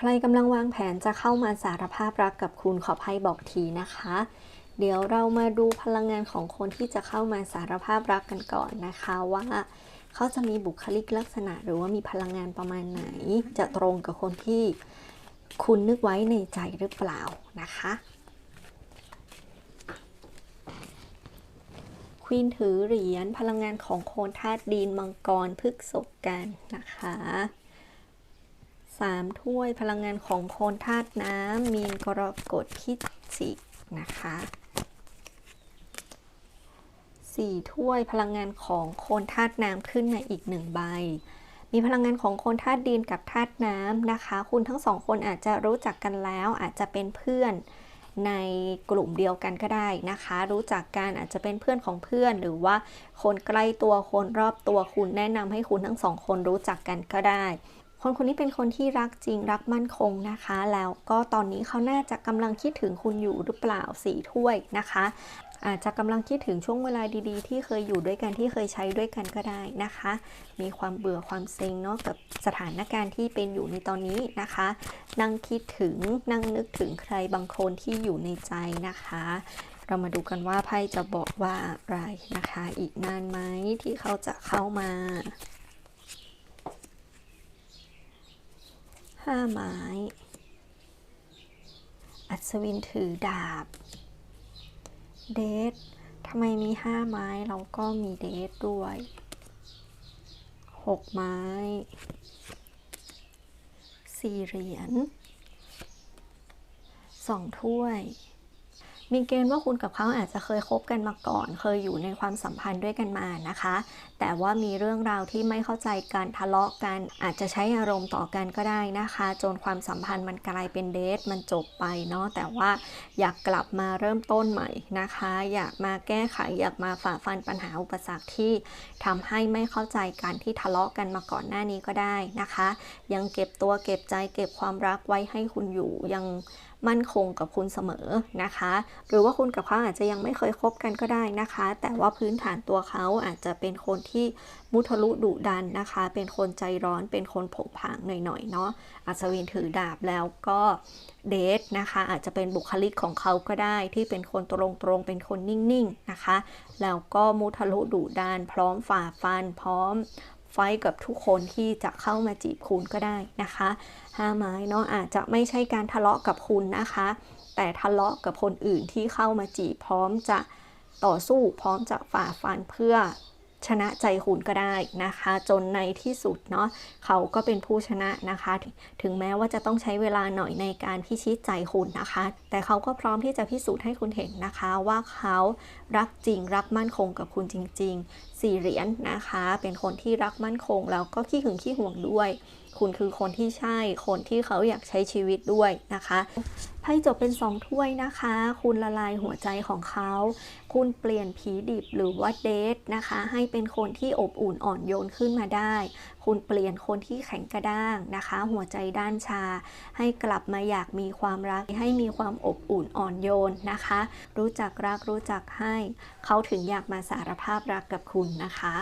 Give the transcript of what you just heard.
ใครกำลังวางแผนจะเข้ามาสารภาพรักกับคุณขอไพ่บอกทีนะคะ เดี๋ยวเรามาดูพลังงานของคนที่จะเข้ามาสารภาพรักกันก่อนนะคะว่าเขาจะมีบุคลิกลักษณะ หรือว่ามีพลังงานประมาณไหน จะตรงกับคนที่คุณนึกไว้ในใจหรือเปล่านะคะ ควีนถือเหรียญพลังงานของโคนธาตุดินมังกรพฤกษกกันนะคะ สามถ้วยพลังงานของโคนธาตุน้ำมีนกรกฎพิจิกนะคะสี่ถ้วยพลังงานของโคนธาตุน้ำขึ้นมาอีกหนึ่งใบ มีพลังงานของโคนธาตุดินกับธาตุน้ำนะคะ คุณทั้งสองคนอาจจะรู้จักกันแล้วอาจจะเป็นเพื่อนในกลุ่มเดียวกันก็ได้นะคะ รู้จักกันอาจจะเป็นเพื่อนของเพื่อน หรือว่าคนใกล้ตัวคนรอบตัวคุณแนะนำให้คุณทั้งสองคนรู้จักกันก็ได้ คนคนนี้เป็นคนที่รักจริงรักมั่นคงนะคะ แล้วก็ตอนนี้เขาน่าจะกำลังคิดถึงคุณอยู่หรือเปล่าสี่ถ้วยนะคะอาจจะกำลังคิดถึงช่วงเวลาดีๆ ที่เคยอยู่ด้วยกันที่เคยใช้ด้วยกันก็ได้นะคะ มีความเบื่อความเซ็งเนาะกับสถานการณ์ที่เป็นอยู่ในตอนนี้นะคะ นั่งคิดถึงนั่งนึกถึงใครบางคนที่อยู่ในใจนะคะ เรามาดูกันว่าไพ่จะบอกว่าอะไรนะคะ อีกนานไหมที่เขาจะเข้ามา ห้าไม้ อัศวินถือดาบ เดททำไมมีห้าไม้เราก็มีเดทด้วยหกไม้สี่เหรียญสองถ้วย มีเกณฑ์ว่าคุณกับเขาอาจจะเคยคบกันมาก่อน เคยอยู่ในความสัมพันธ์ด้วยกันมานะคะ แต่ว่ามีเรื่องราวที่ไม่เข้าใจกันทะเลาะกัน อาจจะใช้อารมณ์ต่อกันก็ได้นะคะ จนความสัมพันธ์มันกลายเป็นเดทมันจบไปเนาะแต่ว่าอยากกลับมาเริ่มต้นใหม่นะคะ อยากมาแก้ไขอยากมาฝ่าฟันปัญหาอุปสรรคที่ทำให้ไม่เข้าใจกันที่ทะเลาะกันมาก่อนหน้านี้ก็ได้นะคะ ยังเก็บตัวเก็บใจเก็บความรักไว้ให้คุณอยู่ยังมั่นคงกับคุณเสมอนะคะ หรือว่าคุณกับเขาอาจจะยังไม่เคยคบกันก็ได้นะคะ แต่ว่าพื้นฐานตัวเขาอาจจะเป็นคนที่มุทะลุดุดันนะคะ เป็นคนใจร้อน เป็นคนผงผางหน่อยๆเนาะอัศวินถือดาบแล้วก็เดทนะคะ อาจจะเป็นบุคลิกของเขาก็ได้ที่เป็นคนตรงๆ เป็นคนนิ่งๆนะคะ แล้วก็มุทะลุดุดันพร้อมฝ่าฟัน พร้อม ไฟกับทุกคนที่จะเข้ามาจีบคุณก็ได้นะคะห้าไม้เนาะอาจจะไม่ใช่การทะเลาะกับคุณนะคะ แต่ทะเลาะกับคนอื่นที่เข้ามาจีบพร้อมจะต่อสู้พร้อมจะฝ่าฟันเพื่อ ชนะใจคุณก็ได้นะคะ จนในที่สุดเนาะเขาก็เป็นผู้ชนะนะคะ ถึงแม้ว่าจะต้องใช้เวลาหน่อยในการพิชิตใจคุณนะคะ แต่เขาก็พร้อมที่จะพิสูจน์ให้คุณเห็นนะคะว่าเขารักจริงรักมั่นคงกับคุณจริงๆสี่เหรียญนะคะ เป็นคนที่รักมั่นคง แล้วก็ขี้หึงขี้ห่วงด้วย คุณคือคนที่ใช่คนที่เขาอยากใช้ชีวิตด้วยนะคะ พ่จบเป็นสองถ้วยนะคะ คุณละลายหัวใจของเขา คุณเปลี่ยนผีดิบหรือว่าเดทนะคะ ให้เป็นคนที่อบอุ่นอ่อนโยนขึ้นมาได้ คุณเปลี่ยนคนที่แข็งกระด้างนะคะ หัวใจด้านชา ให้กลับมาอยากมีความรักให้มีความอบอุ่นอ่อนโยนนะคะ รู้จักรักรู้จักให้ เขาถึงอยากมาสารภาพรักกับคุณนะคะ